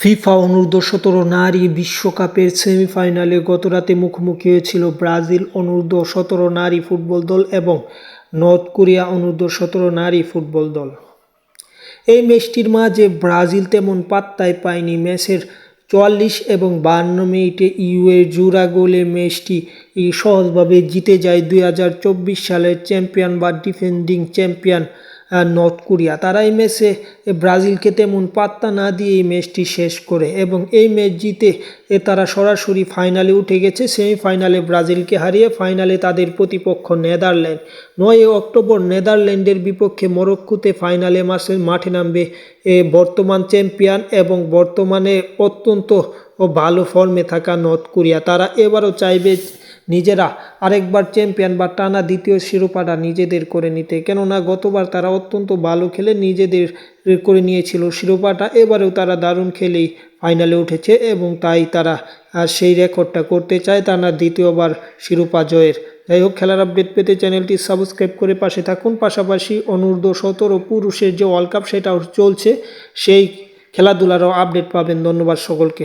FIFA অনূর্ধ্ব সতেরো নারী বিশ্বকাপের সেমিফাইনালে গতরাতে মুখোমুখি হয়েছিল ব্রাজিল অনূর্ধ্ব সতেরো নারী ফুটবল দল এবং নর্থ কোরিয়া অনূর্ধ্ব সতেরো নারী ফুটবল দল। এই ম্যাচটির মাঝে ব্রাজিল তেমন পাত্তায় পায়নি। ম্যাচের চুয়াল্লিশ এবং বান্ন মিনিটে ইউএর জোড়া গোলে ম্যাচটি সহজভাবে জিতে যায় দুই হাজার চব্বিশ সালের চ্যাম্পিয়ন বা ডিফেন্ডিং চ্যাম্পিয়ন নর্থ কোরিয়া তারা এই ম্যাচে ব্রাজিলকে তেমন পাত্তা না দিয়ে এই ম্যাচটি শেষ করে এবং এই ম্যাচ জিতে এ তারা সরাসরি ফাইনালে উঠে গেছে। সেমিফাইনালে ব্রাজিলকে হারিয়ে ফাইনালে তাদের প্রতিপক্ষ নেদারল্যান্ড। নয় অক্টোবর নেদারল্যান্ডের বিপক্ষে মরক্কোতে ফাইনালে মাসে, মাঠে নামবে এ বর্তমান চ্যাম্পিয়ন এবং বর্তমানে অত্যন্ত ভালো ফর্মে থাকা নর্থ কোরিয়া তারা এবারও চাইবে নিজেরা আরেকবার চ্যাম্পিয়ন বা টানা দ্বিতীয় শিরোপাটা নিজেদের করে নিতে। কেননা গতবার তারা অত্যন্ত ভালো খেলে নিজেদের করে নিয়েছিল শিরোপাটা। এবারেও তারা দারুণ খেলেই ফাইনালে উঠেছে এবং তাই তারা সেই রেকর্ডটা করতে চায় টানা দ্বিতীয়বার শিরোপা জয়ের। যাই হোক, খেলার আপডেট পেতে চ্যানেলটি সাবস্ক্রাইব করে পাশে থাকুন। পাশাপাশি অনূর্ধ্ব সতেরো পুরুষের যে ওয়ার্ল্ড কাপ সেটাও চলছে, সেই খেলাধুলারও আপডেট পাবেন। ধন্যবাদ সকলকে।